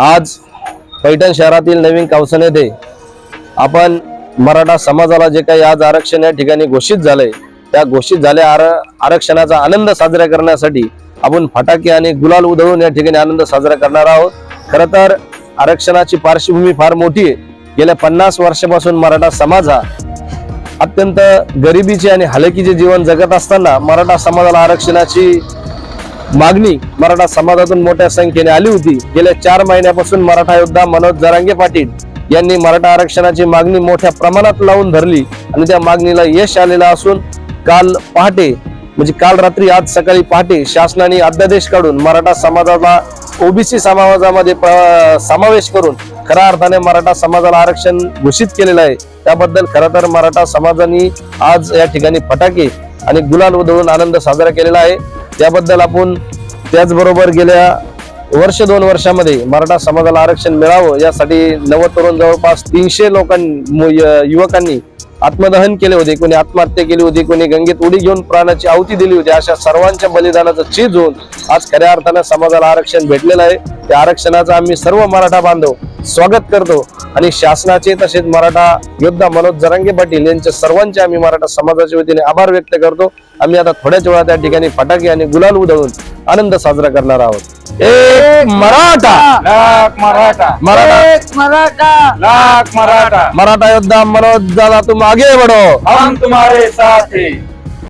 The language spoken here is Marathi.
आज पैठण शहरातील नवीन कावसन येथे आपण मराठा समाजाला जे काही आज आरक्षण या ठिकाणी घोषित झालंय त्या घोषित झाल्या आर आरक्षणाचा आनंद साजरा करण्यासाठी आपण फटाके आणि गुलाल उधळून या ठिकाणी आनंद साजरा करणार आहोत. खर तर आरक्षणाची पार्श्वभूमी फार मोठी आहे. गेल्या पन्नास वर्षापासून मराठा समाज हा अत्यंत गरिबीचे आणि हलकीचे जीवन जगत असताना मराठा समाजाला आरक्षणाची मागणी मराठा समाजातून मोठ्या संख्येने आली होती. गेल्या चार महिन्यापासून मराठा योद्धा मनोज जरांगे पाटील यांनी मराठा आरक्षणाची मागणी मोठ्या प्रमाणात लावून धरली आणि त्या मागणीला यश आलेलं असून काल पहाटे म्हणजे काल रात्री आज सकाळी पहाटे शासनाने अध्यादेश काढून मराठा समाजाला ओबीसी समाजामध्ये समावेश करून खऱ्या अर्थाने मराठा समाजाला आरक्षण घोषित केलेलं आहे. त्याबद्दल खरं तर मराठा समाजाने आज या ठिकाणी फटाके आणि गुलाल उधळून आनंद साजरा केलेला आहे. त्याबद्दल आपण त्याचबरोबर गेल्या वर्ष दोन वर्षामध्ये मराठा समाजाला आरक्षण मिळावं यासाठी नवतरुण तरुण जवळपास तीनशे लोकांनी युवकांनी आत्मदहन केले होते. कोणी आत्महत्या केली होती कोणी गंगेत उडी घेऊन प्राणाची आहुती दिली होती. अशा सर्वांच्या बलिदानाचं चीज होऊन आज खऱ्या अर्थानं समाजाला आरक्षण भेटलेलं आहे. त्या आरक्षणाचं आम्ही सर्व मराठा बांधव स्वागत करतो. आणि शासनाचे तसेच मराठा योद्धा मनोज जरांगे पाटील यांच्या सर्वांचे आम्ही मराठा समाजाच्या वतीने आभार व्यक्त करतो. आम्ही आता थोड्याच वेळा त्या ठिकाणी फटाके आणि गुलाल उधळून आनंद साजरा करणार आहोत. एक मराठा! लाख मराठा! मराठा! एक मराठा! लाख मराठा! मराठा योद्धा मनोज दादा तुम आगे बढ़ो. हम तुम्हारे साथ। हैं